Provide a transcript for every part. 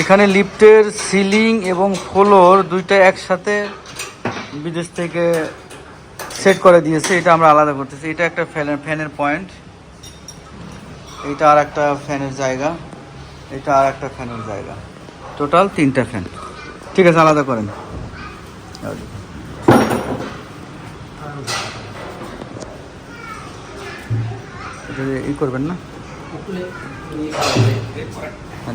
এখানে লিফটের সিলিং এবং ফ্লোর দুইটা একসাথে বিদেশ থেকে সেট করে দিয়েছে, এটা আমরা আলাদা করতেছি। এটা একটা ফ্যানের ফ্যানের পয়েন্ট। এটা আর একটা ফ্যানের জায়গা। এটা আর একটা ফ্যানের জায়গা। টোটাল তিনটা ফ্যান। ঠিক আছে, আলাদা করেন। ই করবেন না? হ্যাঁ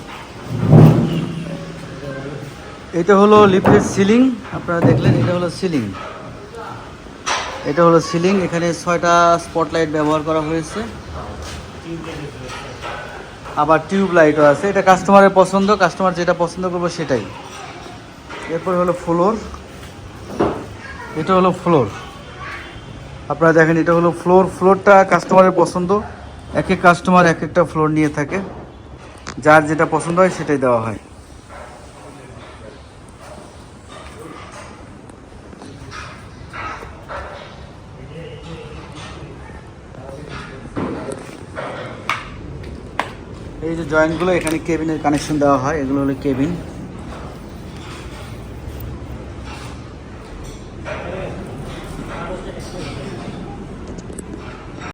এটা হলো লিফটের সিলিং, আপনারা দেখলেন এটা হলো সিলিং। এটা হলো সিলিং, এখানে ছয়টা স্পটলাইট ব্যবহার করা হয়েছে। আবার টিউব লাইটও আছে, এটা কাস্টমারের পছন্দ, কাস্টমার যেটা পছন্দ করব সেটাই। এরপর হলো ফ্লোর, এটা হলো ফ্লোর। আপনারা দেখেন, এটা হলো ফ্লোর, ফ্লোরটা কাস্টমারের পছন্দ। এক এক কাস্টমার এক একটা ফ্লোর নিয়ে থাকে, যার যেটা পছন্দ হয় সেটাই দেওয়া হয়। এই যে জয়েন্টগুলো এখানে কেবিনের কানেকশন দেওয়া হয়। এগুলো হলো কেবিন।